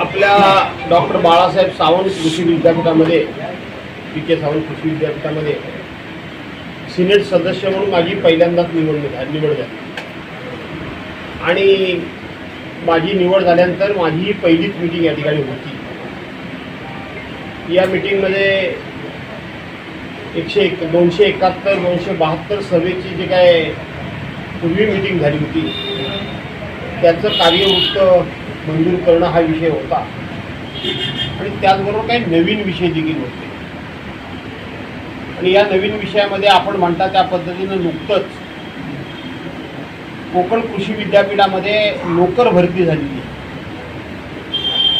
आपल्या डॉक्टर बाळासाहेब सावंत कृषी विद्यापीठामध्ये पी के सावंत कृषी विद्यापीठामध्ये सिनेट सदस्य म्हणून माझी पहिल्यांदाच निवड झाली निवड झाली. आणि माझी निवड झाल्यानंतर माझी ही पहिलीच मिटिंग या ठिकाणी होती. या मिटिंगमध्ये एकशे एक दोनशे एकाहत्तर दोनशे बहात्तर सभेची जे काय पूर्वी मिटिंग झाली होती त्याचं कार्यवृत्त मंजूर करणं हा विषय होता. आणि त्याचबरोबर काही नवीन विषय देखील होते. आणि या नवीन विषयामध्ये आपण म्हणता त्या पद्धतीनं नुकतंच कोकण कृषी विद्यापीठामध्ये नोकर भरती झालेली आहे.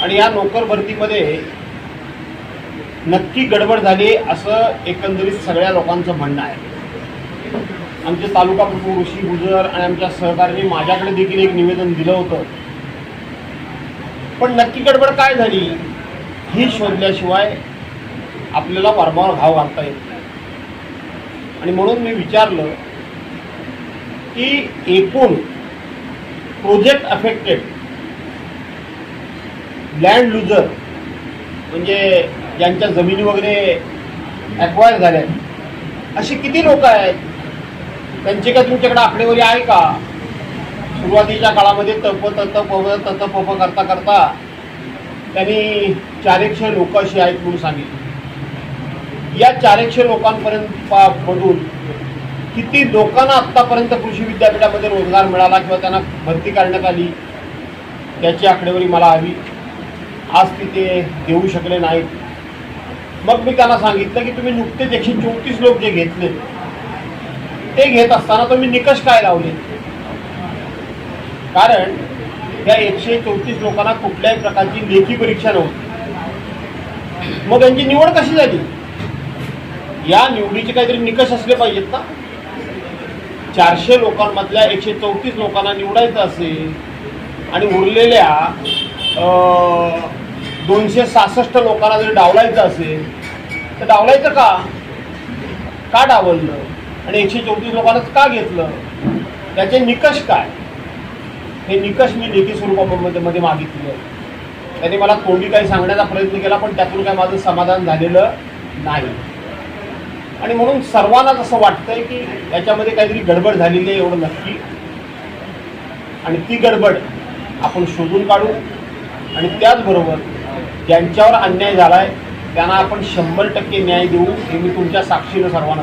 आणि या नोकर भरतीमध्ये नक्की गडबड झाली असं एकंदरीत सगळ्या लोकांचं म्हणणं आहे. आमचे तालुका प्रमुख ऋषी गुजर आणि आमच्या सहकार्याने माझ्याकडे देखील एक निवेदन दिलं होतं. पण नक्की गडबड काय झाली? ही शोधल्याशिवाय आपल्याला वारंवार घाव घालता येत नाही. आणि म्हणून मी विचारलं की एकूण प्रोजेक्ट अफेक्टेड लँड लुजर म्हणजे ज्यांच्या जमिनी वगैरे ॲक्वायर झाल्या आहेत अशी किती लोक आहेत? त्यांची का तुमच्याकडे आकडेवारी आहे का? सुरुवातीच्या काळामध्ये तप तत पव तत पप करता करता त्यांनी चारएकशे लोक अशी आहेत म्हणून सांगितली. या चारएकशे लोकांपर्यंत मधून किती लोकांना आत्तापर्यंत कृषी विद्यापीठामध्ये रोजगार मिळाला किंवा त्यांना भरती करण्यात आली त्याची आकडेवारी मला हवी. आज ती ते देऊ शकले नाहीत. मग मी त्यांना सांगितलं की तुम्ही नुकतेच एकशे चौतीस लोक जे घेतले ते घेत असताना तुम्ही निकष काय लावले? कारण त्या एकशे चौतीस लोकांना कुठल्याही प्रकारची लेखी परीक्षा नव्हती. मग त्यांची निवड कशी झाली? या निवडीचे काहीतरी निकष असले पाहिजेत ना चारशे लोकांमधल्या एकशे चौतीस लोकांना निवडायचं असेल आणि उरलेल्या अं, दोनशे सहासष्ट लोकांना जर डावलायचं असेल तर डावलायचं का? का डावललं? आणि एकशे चौतीस लोकांनाच का घेतलं? त्याचे निकष काय? हे निकष मी लेखी स्वरूपामध्ये मध्ये मागितले आहेत. त्याने मला तोंडी काही सांगण्याचा प्रयत्न केला पण त्यातून काही माझं समाधान झालेलं नाही. आणि म्हणून सर्वांनाच असं वाटतंय की याच्यामध्ये काहीतरी गडबड झालेली आहे एवढं नक्की. आणि ती गडबड आपण शोधून काढू. आणि त्याचबरोबर ज्यांच्यावर अन्याय झाला आहे त्यांना आपण शंभर टक्के न्याय देऊ हे मी तुमच्या साक्षीनं सर्वांना